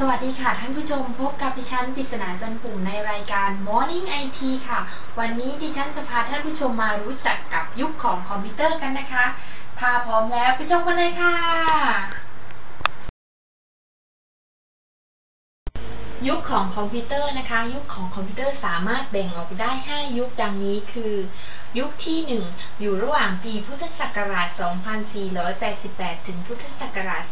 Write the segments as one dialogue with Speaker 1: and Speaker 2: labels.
Speaker 1: สวัสดีค่ะท่านผู้ชมพบกับดิฉันปริศนาจันปุ่มในรายการ Morning IT ค่ะ วันนี้ดิฉันจะพาท่านผู้ชมมารู้จักกับยุคของคอมพิวเตอร์กันนะคะ ถ้าพร้อมแล้วไปชมกันเลยค่ะ ยุคของคอมพิวเตอร์นะคะ ยุคของคอมพิวเตอร์สามารถแบ่งออกได้ 5 ยุคดังนี้คือ ยุคที่ 1 อยู่ระหว่างปีพุทธศักราช 2488 ถึงพุทธศักราช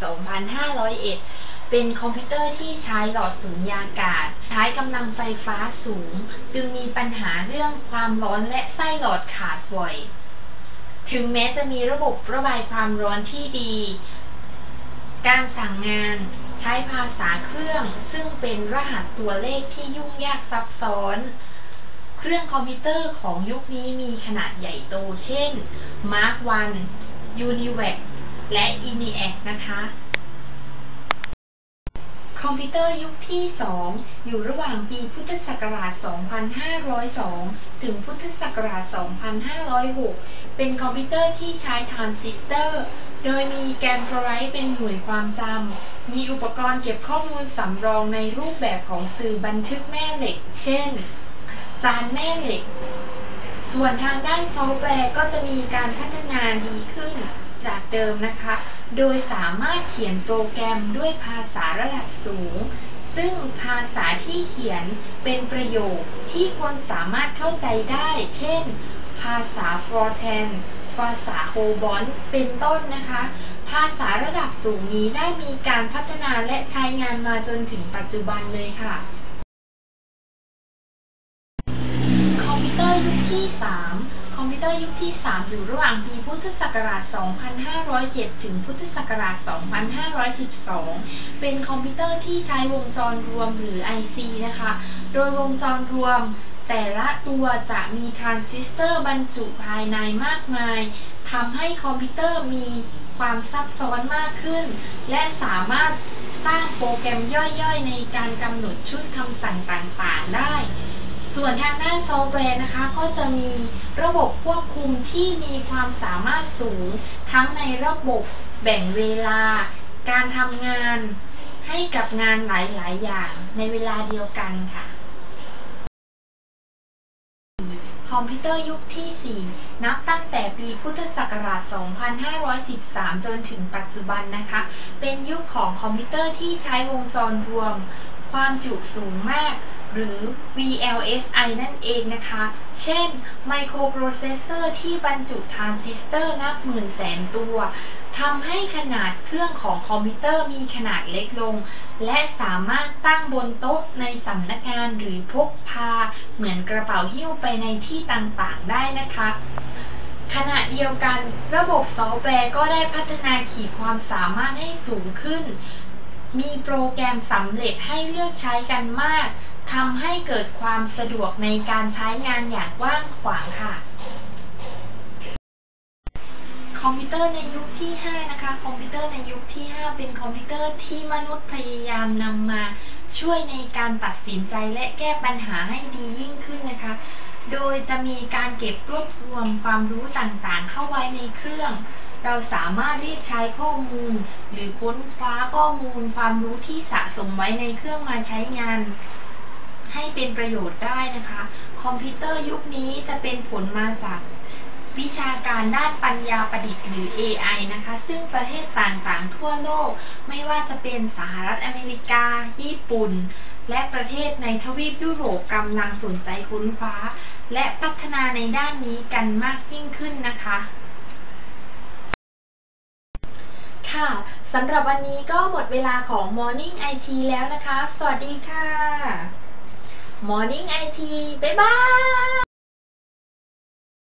Speaker 1: 2501 เป็นคอมพิวเตอร์ที่ใช้หลอดสูญญากาศ ใช้กำลังไฟฟ้าสูง จึงมีปัญหาเรื่องความร้อนและไส้หลอดขาดบ่อย ถึงแม้จะมีระบบระบายความร้อนที่ดี การสั่งงานใช้ภาษาเครื่อง ซึ่งเป็นรหัสตัวเลขที่ยุ่งยากซับซ้อน เครื่องคอมพิวเตอร์ของยุคนี้มีขนาดใหญ่โต เช่น Mark I UNIVAC และ ENIAC นะคะคอมพิวเตอร์ยุคที่ 2 อยู่ระหว่างปีพุทธศักราช 2502 ถึงพุทธศักราช 2506 เป็นคอมพิวเตอร์ที่ใช้ทรานซิสเตอร์ โดยมีแกนฟลอไรด์เป็นหน่วยความจำ มีอุปกรณ์เก็บข้อมูลสำรองในรูปแบบของสื่อบันทึกแม่เหล็ก เช่น จานแม่เหล็ก ส่วนทางด้านซอฟต์แวร์ก็จะมีการพัฒนาดีขึ้นจากเดิมนะคะ โดยสามารถเขียนโปรแกรมด้วยภาษาระดับสูง ซึ่งภาษาที่เขียนเป็นประโยคที่คนสามารถเข้าใจได้ เช่น ภาษา Fortran ภาษา COBOL เป็นต้นนะคะ ภาษาระดับสูงนี้ได้มีการพัฒนาและใช้งานมาจนถึงปัจจุบันเลยค่ะ คอมพิวเตอร์ยุคที่ 3คอมพิวเตอร์ยุคที่ 3 อยู่ระหว่างปีพุทธศักราช 2507 ถึงพุทธศักราช 2512 เป็นคอมพิวเตอร์ที่ใช้วงจรรวมหรือ IC นะคะ โดยวงจรรวม แต่ละตัวจะมีทรานซิสเตอร์บรรจุภายในมากมายทำให้คอมพิวเตอร์มีความซับซ้อนมากขึ้น และสามารถสร้างโปรแกรมย่อยๆ ในการกำหนดชุดคำสั่งต่างๆได้ ส่วนทางด้านซอฟต์แวร์นะคะ ก็จะมีระบบควบคุมที่มีความสามารถสูง ทั้งในระบบแบ่งเวลา การทำงานให้กับงานหลายๆ อย่างในเวลาเดียวกันค่ะ คอมพิวเตอร์ยุคที่ 4 นับตั้งแต่ปีพุทธศักราช 2513 จนถึงปัจจุบันนะคะ เป็นยุคของคอมพิวเตอร์ที่ใช้วงจรรวม ความจุสูงมาก หรือ VLSI นั่นเองนะคะ เช่น ไมโครโปรเซสเซอร์ที่บรรจุทรานซิสเตอร์นับหมื่นแสนตัวทำให้ขนาดเครื่องของคอมพิวเตอร์มีขนาดเล็กลง และสามารถตั้งบนโต๊ะในสำนักงานหรือพกพา เหมือนกระเป๋าหิ้วไปในที่ต่างๆ ได้นะคะขณะเดียวกันระบบซอฟต์แวร์ก็ได้พัฒนาขีดความสามารถให้สูงขึ้น มีโปรแกรมสำเร็จให้เลือกใช้กันมากทำให้เกิดความสะดวกในการใช้งานอย่างกว้างขวางค่ะ คอมพิวเตอร์ในยุคที่ 5 นะคะ คอมพิวเตอร์ในยุคที่ 5 เป็นคอมพิวเตอร์ที่มนุษย์พยายามนำมา ช่วยในการตัดสินใจและแก้ปัญหาให้ดียิ่งขึ้นนะคะ โดยจะมีการเก็บรวบรวมความรู้ต่างๆ เข้าไว้ในเครื่อง เราสามารถเรียกใช้ข้อมูล หรือค้นคว้าข้อมูล ความรู้ที่สะสมไว้ในเครื่องมาใช้งาน ให้เป็นประโยชน์ได้นะคะ คอมพิวเตอร์ยุคนี้จะเป็นผลมาจาก วิชาการด้านปัญญาประดิษฐ์หรือ AI นะคะ ซึ่งประเทศต่างๆ ทั่วโลก ไม่ว่าจะเป็นสหรัฐอเมริกา ญี่ปุ่น และประเทศในทวีปยุโรปกำลังสนใจค้นคว้า และพัฒนาในด้านนี้กันมากยิ่งขึ้นนะคะค่ะสำหรับวันนี้ก็หมดเวลาของ Morning IT แล้วนะคะ สวัสดีค่ะ Morning IT บ๊ายบาย